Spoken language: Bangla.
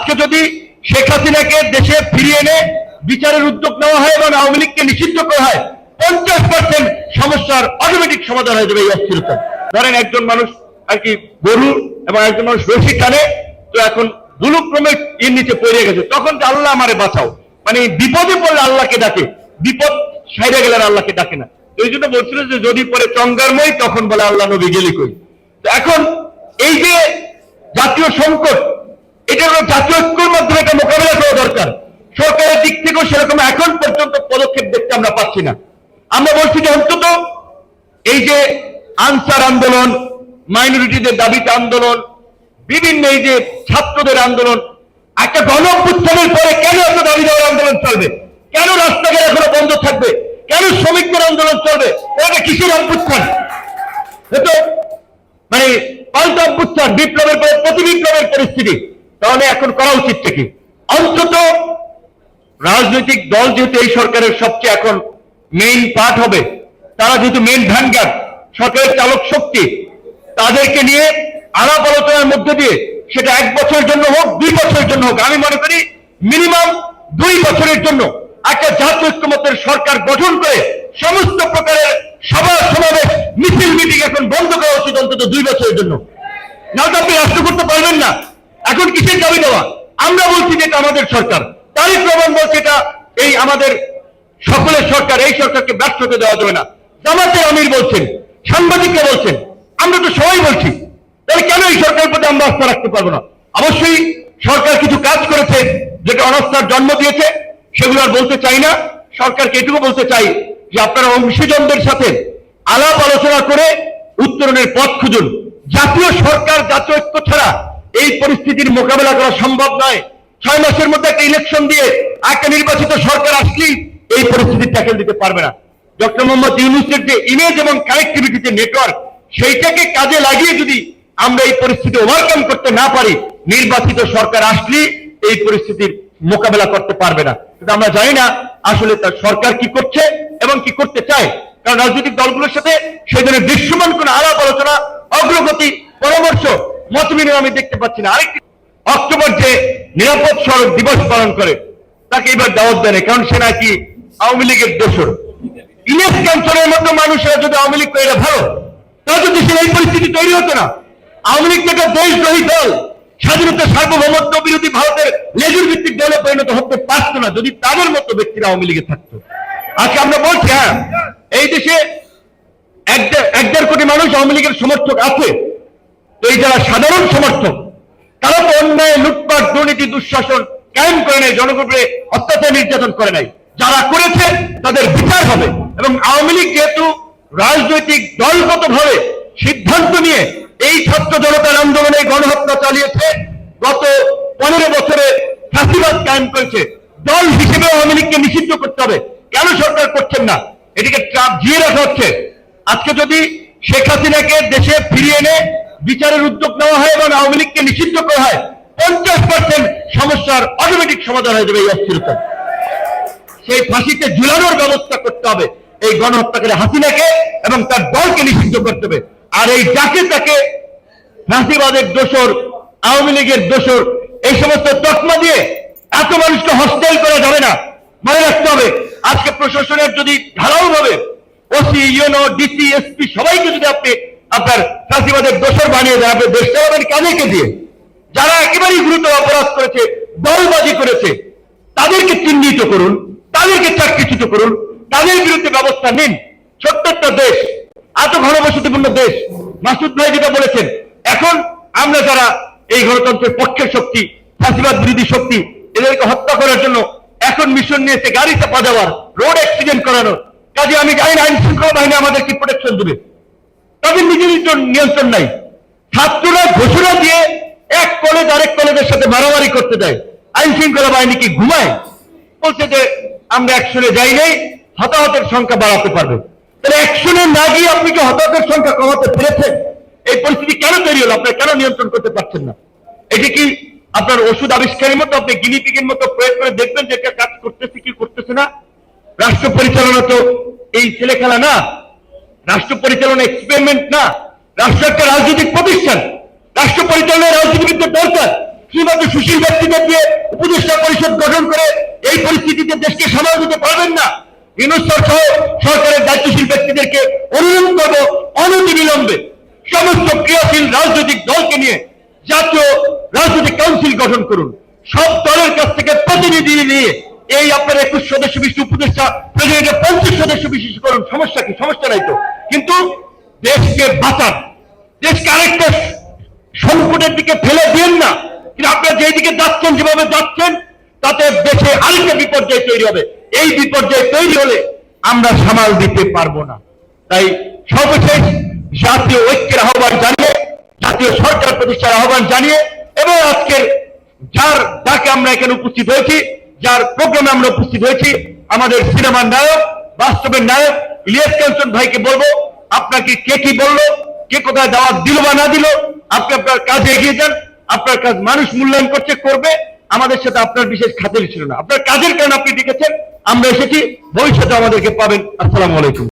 আজকে যদি শেখ হাসিনাকে দেশে ফিরিয়ে এনে বিচারের উদ্যোগ নেওয়া হয় এবং আওয়ামী লীগকে নিষিদ্ধ করা হয়, পঞ্চাশ পার্সেন্ট সমস্যার অটোমেটিক সমাধান হয়ে যাবে এই অস্থিরতা। ধরেন একজন মানুষ আর কি গরু এবং একজন মানুষ রশি টানে, তো এখন দুলুক্রমে এর নিচে পড়ে গেছে। তখন যে আল্লাহ আমারে বাঁচাও। মানে বিপদে পড়লে আল্লাহকে ডাকে। বিপদ সাইডে গেলে আল্লাহকে ডাকে না। তো এই জন্য বলছিল যে যদি পরে চঙ্গারময়, তখন বলে আল্লাহ নবী গেলি কই? তো এখন এই যে জাতীয় সংকট এটা হলো জাতীয় ঐক্যের মাধ্যমে এটা মোকাবিলা করা দরকার। সরকারের দিক থেকেও সেরকম এখন পর্যন্ত পদক্ষেপ দেখতে আমরা পাচ্ছি না। আমরা বলছি যে অন্তত এই যে আনসার আন্দোলন, মাইনরিটিদের দাবিতে আন্দোলন, বিভিন্ন এই যে ছাত্রদের আন্দোলন, একটা গণ পরে কেন এত দাবি দেওয়ার আন্দোলন চলবে? কেন রাস্তাঘাট এখনও বন্ধ থাকবে? কেন শ্রমিকদের আন্দোলন চলবে? এটা কিসের অভ্যুত্থান? মানে পাল্টা অভ্যুত্থান, বিপ্লবের পরে প্রতি বিপ্লবের পরিস্থিতি। তাহলে এখন করা উচিত কি? অন্তত রাজনৈতিক দল যেহেতু এই সরকারের সবচেয়ে এখন মেইন পার্ট হবে, তারা যেহেতু মেইন ভ্যানগার্ড সরকারের চালক শক্তি, তাদেরকে নিয়ে আলাপ আলোচনার মধ্যে দিয়ে সেটা এক বছরের জন্য হোক, দুই বছরের জন্য হোক, আমি মনে করি মিনিমাম দুই বছরের জন্য একটা জাতীয় ঐক্যমতের সরকার গঠন করে সমস্ত প্রকারের সভা সমাবেশ মিছিল মিটিং এখন বন্ধ করা উচিত অন্তত দুই বছরের জন্য। না তো আপনি রাষ্ট্র করতে পারবেন না। এখন কিসের দাবি দেওয়া? আমরা বলছি যে এটা আমাদের সরকার। তারই প্রমাণ বলছে এটা এই আমাদের সকলের সরকার, এই সরকারকে ব্যর্থ হতে দেওয়া যাবে না। জামাতের আমির বলছেন, সাংবাদিকরা বলছেন, আমরা তো সবাই বলছি, তাহলে কেন এই সরকারের প্রতি আমরা আস্থা রাখতে পারব না? অবশ্যই সরকার কিছু কাজ করেছে, যেটা অনাস্থার জন্ম দিয়েছে, সেগুলো আর বলতে চাই না। সরকারকে এটুকু বলতে চাই যে আপনারা অংশীজনদের সাথে আলাপ আলোচনা করে উত্তরণের পথ খুঁজুন। জাতীয় সরকার জাতীয় ঐক্য ছাড়া এই পরিস্থিতির মোকাবেলা করা সম্ভব নয়। ছয় মাসের মধ্যে একটা ইলেকশন দিয়ে একটা নির্বাচিত সরকার আসলেই এই পরিস্থিতি ট্যাকেল দিতে পারবে না। ডক্টর মোহাম্মদ ইউনুসের যে ইমেজ এবং কানেক্টিভিটি যে নেটওয়ার্ক সেইটাকে কাজে লাগিয়ে যদি আমরা এই পরিস্থিতি ওভারকাম করতে না পারি, নির্বাচিত সরকার আসলে এই পরিস্থিতির মোকাবেলা করতে পারবে না। কিন্তু আমরা জানি না আসলে তার সরকার কি করছে এবং কি করতে চায়। কারণ রাজনৈতিক দলগুলোর সাথে সেই ধরনের দৃশ্যমান কোন আলাপ আলোচনা অগ্রগতি, পরামর্শ মত বিনিময় আমি দেখতে পাচ্ছি না। আরেকটি অক্টোবর যে নিরাপদ সড়ক দিবস পালন করে তাকে এবার দাওয়াত দেয় না, কারণ সে নাকি আওয়ামী লীগের দোষর। ইলেস ক্যান্সারের মতো মানুষেরা যদি আওয়ামী লীগ করে ভালো তাহলে তো দেশের এই পরিস্থিতি তৈরি হতো না। আওয়ামী লীগ একটা দেশদ্রোহী দল স্বাধীনতা সার্বভৌমত্ব বিরোধী ভারতের লেজুর ভিত্তিক দলে পরিণত হতে পারতো না যদি তাদের মতো ব্যক্তিরা আওয়ামী লীগে থাকতো। আজকে আমরা বলছি হ্যাঁ এই দেশে এক দেড় কোটি মানুষ আওয়ামী লীগের সমর্থক আছে। তো এই যারা সাধারণ সমর্থক, তারা তো অন্যায়, লুটপাট, দুর্নীতি, দুঃশাসন কায়েম করে নাই জনগণকে অত্যাচার নির্যাতন করে নাই যারা করেছে, তাদের বিচার হবে এবং আওয়ামী লীগ যেহেতু রাজনৈতিক দলগত ভাবে সিদ্ধান্ত নিয়ে এই ছাত্র জনতার আন্দোলনে গণহত্যা চালিয়েছে, গত পনেরো বছরে ফাঁসিবাদ কায়েম করেছে। দল হিসেবে আওয়ামী লীগকে নিষিদ্ধ করতে হবে। কেন সরকার করছেন না? এটিকে চাপ জিয়ে রাখা হচ্ছে। আজকে যদি শেখ হাসিনাকে দেশে ফিরিয়ে এনে বিচারের উদ্যোগ নেওয়া হয় এবং আওয়ামী লীগকে নিষিদ্ধ করা হয়, পঞ্চাশ পার্সেন্ট সমস্যার অটোমেটিক সমাধান হয়ে যাবে এই অস্থিরতা। সেই ফাঁসিতে ঝুলানোর ব্যবস্থা করতে হবে এই গণহত্যাকারী হাসিনাকে এবং তার দলকে নিষিদ্ধ করতে হবে। আর এই যাকে তাকে ফাঁসিবাদের দোষর, আওয়ামী লীগের দোষর, এই সমস্ত তকমা দিয়ে এত মানুষকে হস্টেল করা যাবে না। মনে রাখতে হবে, আজকে প্রশাসনের যদি ঢালাও ভাবে ওসি ইউনো ডিসি, এসপি সবাইকে যদি আপনি আপনার ফাঁসিবাদের দোষর বানিয়ে দেন আপনি দেশ চালাবেন কাদেরকে দিয়ে? যারা একেবারেই গুরুতর অপরাধ করেছে, দলবাজি করেছে, তাদেরকে চিহ্নিত করুন, তাদেরকে চাকরিচ্যুত করুন, তাদের বিরুদ্ধে ব্যবস্থা নিন। একটা দেশ, এত ঘনবসতিপূর্ণ দেশ, মাসুদ ভাই যেটা বলেছেন, এখন আমরা যারা এই গণতন্ত্রের পক্ষের শক্তি ফাঁসিবাদ বিরোধী শক্তি, এদেরকে হত্যা করার জন্য এখন মিশন নিয়েছে, গাড়ি চাপা দেওয়ার রোড অ্যাক্সিডেন্ট করানোর। কাজে আমি না আইন শৃঙ্খলা বাহিনী আমাদের কি প্রোটেকশন দেবে। তাদের নিজেরই তো নিয়ন্ত্রণ নাই। ছাত্ররা ঘোষণা দিয়ে এক কলেজ আরেক কলেজের সাথে মারামারি করতে দেয়। আইন শৃঙ্খলা বাহিনী কি ঘুমায়? বলছে যে আমরা একশনে যাই নাই, হতাহতের সংখ্যা বাড়াতে পারবে। তাহলে একশনে না গিয়ে আপনি কি হতাহতের সংখ্যা কমাতে পেরেছেন? এই পরিস্থিতি কেন তৈরি হলো? আপনারা কেন নিয়ন্ত্রণ করতে পারছেন না? এটি কি আপনার ওষুধ আবিষ্কারের মতো, আপনি গিনিপিকের মতো প্রয়োগ করে দেখবেন যে কাজ করতেছে, কি করতেছে না? রাষ্ট্র পরিচালনা তো এই ছেলে খেলা না। রাষ্ট্র পরিচালনা এক্সপেরিমেন্ট না। রাষ্ট্র একটা রাজনৈতিক প্রতিষ্ঠান। রাষ্ট্র পরিচালনায় রাজনীতিবিদদের দরকার। শুধুমাত্র সুশীল ব্যক্তিদের দিয়ে উপদেষ্টা পরিষদ গঠন করে এই পরিস্থিতিতে দেশকে সামাল দিতে পারবেন না। ইনুস্তর সহ সরকারের দায়িত্বশীল ব্যক্তিদেরকে অনুরোধ করব অনতি বিলম্বে সমস্ত ক্রিয়াশীল রাজনৈতিক দলকে নিয়ে জাতীয় রাজনৈতিক কাউন্সিল গঠন করুন। সব দলের কাছ থেকে প্রতিনিধি নিয়ে এই আপনার একুশ সদস্য বিশিষ্ট উপদেষ্টা, প্রেসিডেন্টের পঞ্চাশ সদস্য বিশিষ্ট করুন, সমস্যা কি? সমস্যা নাই তো। কিন্তু দেশকে বাঁচান। দেশকে আরেকটা সংকটের দিকে ফেলে দিন না। কিন্তু আপনারা যেদিকে যাচ্ছেন, যেভাবে যাচ্ছেন, তাতে দেশে আরেকটা বিপর্যয় তৈরি হবে। এই বিপর্যয় তৈরি হলে আমরা সামাল দিতে পারব না। তাই সর্বশেষ জাতীয় ঐক্যের আহ্বান জানিয়ে, জাতীয় সরকার প্রতিষ্ঠার আহ্বান জানিয়ে, এবং আজকের যার, যাকে আমরা এখানে উপস্থিত হয়েছি যার প্রোগ্রামে আমরা উপস্থিত হয়েছি, আমাদের সিনেমার নায়ক, বাস্তবের নায়ক ইলিয়াস কাঞ্চন ভাইকে বলব, আপনাকে কে কি বলল, কে কোথায় দাওয়াত দিল বা না দিল, আপনি আপনার কাজ এগিয়ে যান, আপনার কাজ মানুষ মূল্যায়ন করছে, করবে, আমাদের সাথে আপনার বিশেষ খাতির ছিল না। আপনার কাজের কারণে আপনি ডেকেছেন, আমরা এসেছি, ভবিষ্যতে আমাদেরকে পাবেন। আসসালামু আলাইকুম।